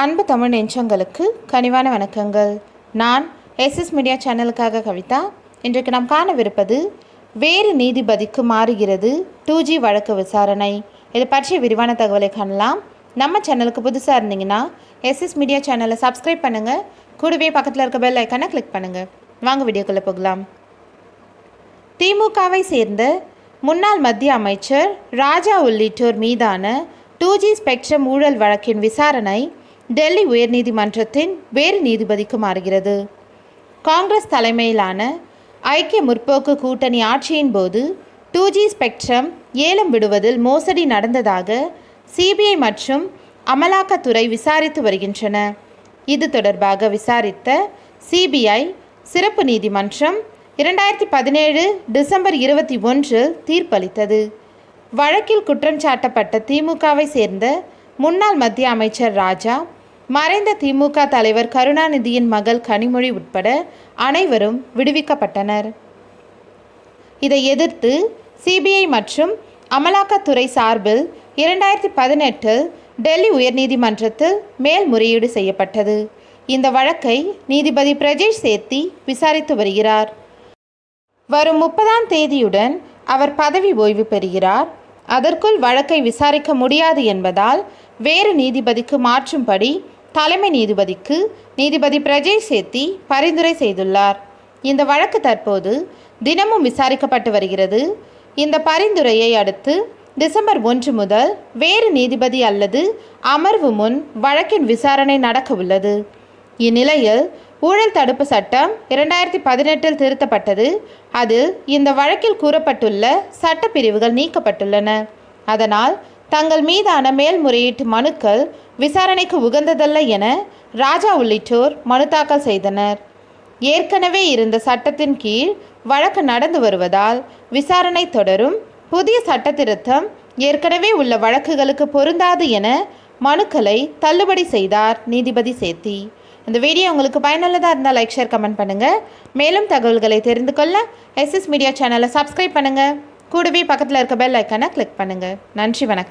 அன்பு தமிழ் நெஞ்சங்களுக்கு கனிவான வணக்கங்கள். நான் எஸ்எஸ் மீடியா சேனலுக்காக கவிதா. இன்றைக்கு நாம் காணவிருப்பது வேறு நீதிபதிக்கு மாறுகிறது டூ ஜி வழக்கு விசாரணை. இது பற்றிய விரிவான தகவலை காணலாம். நம்ம சேனலுக்கு புதுசாக இருந்தீங்கன்னா எஸ்எஸ் மீடியா சேனலை சப்ஸ்கிரைப் பண்ணுங்கள் கூடவே பக்கத்தில் இருக்க பெல் ஐக்கானை கிளிக் பண்ணுங்கள் வாங்க வீடியோக்குள்ளே போகலாம். திமுகவை சேர்ந்த முன்னாள் மத்திய அமைச்சர் ராஜா உள்ளிட்டோர் மீதான டூ ஜி ஸ்பெக்ட்ரம் ஊழல் வழக்கின் விசாரணை டெல்லி உயர்நீதிமன்றத்தின் வேறு நீதிபதிக்கு மாறுகிறது. காங்கிரஸ் தலைமையிலான ஐக்கிய முற்போக்கு கூட்டணி ஆட்சியின் போது டூ ஜி ஸ்பெக்ட்ரம் ஏலம் விடுவதில் மோசடி நடந்ததாக சிபிஐ மற்றும் அமலாக்கத்துறை விசாரித்து வருகின்றன. இது தொடர்பாக விசாரித்த சிபிஐ சிறப்பு நீதிமன்றம் இரண்டாயிரத்தி பதினேழு டிசம்பர் இருபத்தி ஒன்றில் தீர்ப்பளித்தது. வழக்கில் குற்றம் சாட்டப்பட்ட திமுகவை சேர்ந்த முன்னாள் மத்திய அமைச்சர் ராஜா மறைந்த திமுக தலைவர் கருணாநிதியின் மகள் கனிமொழி உட்பட அனைவரும் விடுவிக்கப்பட்டனர். இதை எதிர்த்து சிபிஐ மற்றும் அமலாக்கத்துறை சார்பில் இரண்டாயிரத்தி பதினெட்டில் டெல்லி உயர்நீதிமன்றத்தில் மேல்முறையீடு செய்யப்பட்டது. இந்த வழக்கை நீதிபதி பிரஜேஷ் சேத்தி விசாரித்து வருகிறார். வரும் முப்பதாம் தேதியுடன் அவர் பதவி ஓய்வு பெறுகிறார். அதற்குள் வழக்கை விசாரிக்க முடியாது என்பதால் வேறு நீதிபதிக்கு மாற்றும்படி தலைமை நீதிபதிக்கு நீதிபதி பிரஜய் சேத்தி பரிந்துரை செய்துள்ளார். இந்த வழக்கு தற்போது தினமும் விசாரிக்கப்பட்டு வருகிறது. இந்த பரிந்துரையை அடுத்து டிசம்பர் ஒன்று முதல் வேறு நீதிபதி அல்லது அமர்வு முன் வழக்கின் விசாரணை நடக்க உள்ளது. இந்நிலையில் ஊழல் தடுப்பு சட்டம் இரண்டாயிரத்தி பதினெட்டில் திருத்தப்பட்டது. அதில் இந்த வழக்கில் கூறப்பட்டுள்ள சட்டப்பிரிவுகள் நீக்கப்பட்டுள்ளன. அதனால் தங்கள் மீதான மேல்முறையீட்டு மனுக்கள் விசாரணைக்கு உகந்ததல்ல என ராஜா உள்ளிட்டோர் மனு தாக்கல் செய்தனர். ஏற்கனவே இருந்த சட்டத்தின் கீழ் வழக்கு நடந்து வருவதால் விசாரணை தொடரும். புதிய சட்ட திருத்தம் ஏற்கனவே உள்ள வழக்குகளுக்கு பொருந்தாது என மனுக்களை தள்ளுபடி செய்தார் நீதிபதி சேத்தி. இந்த வீடியோ உங்களுக்கு பயனுள்ளதாக இருந்தால் லைக் ஷேர் கமெண்ட் பண்ணுங்கள் மேலும் தகவல்களை தெரிந்து கொள்ள எஸ்எஸ் மீடியா சேனலை சப்ஸ்கிரைப் பண்ணுங்கள் கூடவே பக்கத்தில் இருக்க பெல் ஐக்கானை கிளிக் பண்ணுங்கள் நன்றி வணக்கம்.